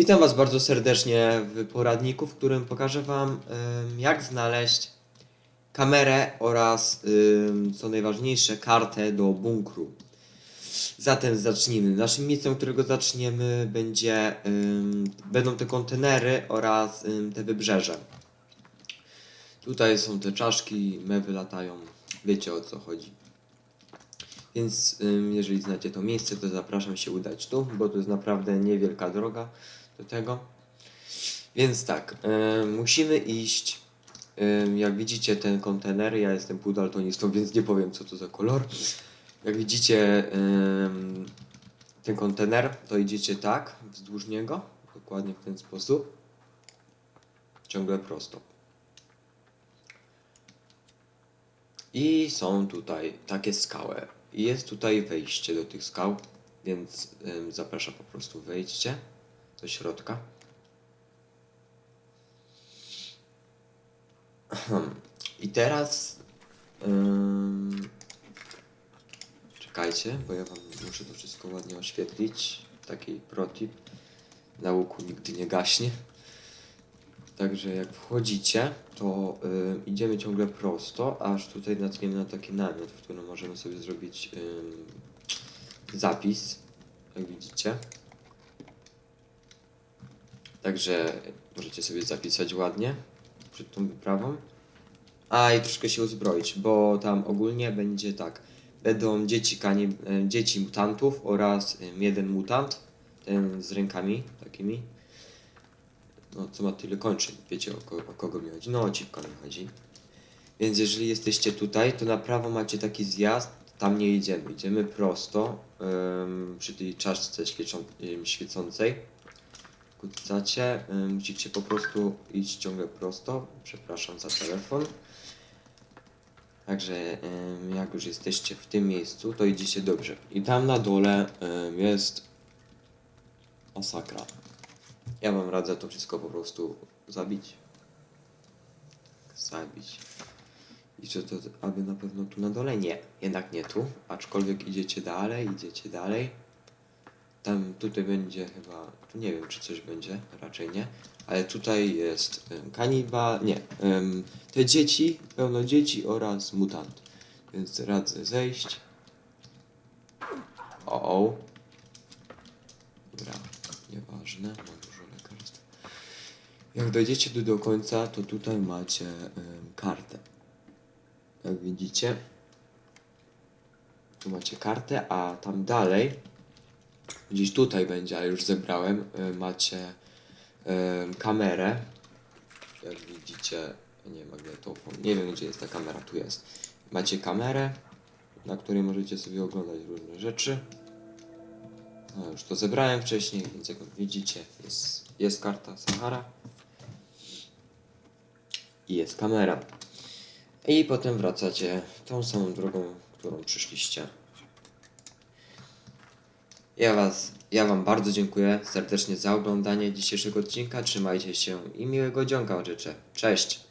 Witam Was bardzo serdecznie w poradniku, w którym pokażę Wam, jak znaleźć kamerę oraz, co najważniejsze, kartę do bunkru. Zatem zacznijmy. Naszym miejscem, którego zaczniemy, będzie, będą te kontenery oraz te wybrzeże. Tutaj są te czaszki, mewy latają. Wiecie o co chodzi. Więc jeżeli znacie to miejsce, to zapraszam się udać tu, bo to jest naprawdę niewielka droga do tego. Więc tak, ym, musimy iść. Ym, jak widzicie ten kontener, ja jestem półdaltonistą, więc nie powiem co to za kolor. Jak widzicie ten kontener, to idziecie tak, wzdłuż niego, dokładnie w ten sposób. Ciągle prosto. I są tutaj takie skały. I jest tutaj wejście do tych skał, więc ym, zapraszam po prostu wejdźcie do środka. I teraz ym, czekajcie, bo ja wam muszę to wszystko ładnie oświetlić. Taki protip. Na łuku nigdy nie gaśnie. Także jak wchodzicie, to idziemy ciągle prosto, aż tutaj natkniemy na taki namiot, w którym możemy sobie zrobić zapis, jak widzicie. Także możecie sobie zapisać ładnie przed tą wyprawą. A i troszkę się uzbroić, bo tam ogólnie będzie tak. Będą dzieci, kani, y, dzieci mutantów oraz y, jeden mutant, ten z rękami takimi no, co ma tyle kończyn. Wiecie o, ko o kogo mi chodzi? No, o cipka mi chodzi. Więc jeżeli jesteście tutaj, to na prawo macie taki zjazd, tam nie idziemy. Idziemy prosto ym, przy tej czaszce świeczą, ym, świecącej. Kucacie, ym, musicie po prostu iść ciągle prosto. Przepraszam za telefon. Także ym, jak już jesteście w tym miejscu, to idziecie dobrze. I tam na dole ym, jest masakra. Ja wam radzę to wszystko po prostu zabić. Zabić. I czy to, aby na pewno tu na dole? Nie, jednak nie tu. Aczkolwiek idziecie dalej, idziecie dalej. Tam, tutaj będzie chyba, tu nie wiem czy coś będzie, raczej nie. Ale tutaj jest um, kanibal, nie. em, te dzieci, pełno dzieci oraz mutant. Więc radzę zejść. O, o. Dobra, nieważne, mam dużo lekarstw. Jak dojdziecie tu do końca, to tutaj macie em, kartę. Jak widzicie, tu macie kartę, a tam dalej, gdzieś tutaj będzie, ale już zebrałem, em, macie em, kamerę. Jak widzicie, nie magnetofon, nie wiem gdzie jest ta kamera, tu jest. Macie kamerę, na której możecie sobie oglądać różne rzeczy. No już to zebrałem wcześniej, więc jak widzicie jest, jest karta Sahara i jest kamera. I potem wracacie tą samą drogą, którą przyszliście. Ja was, ja wam bardzo dziękuję serdecznie za oglądanie dzisiejszego odcinka. Trzymajcie się i miłego dzionka życzę. Cześć!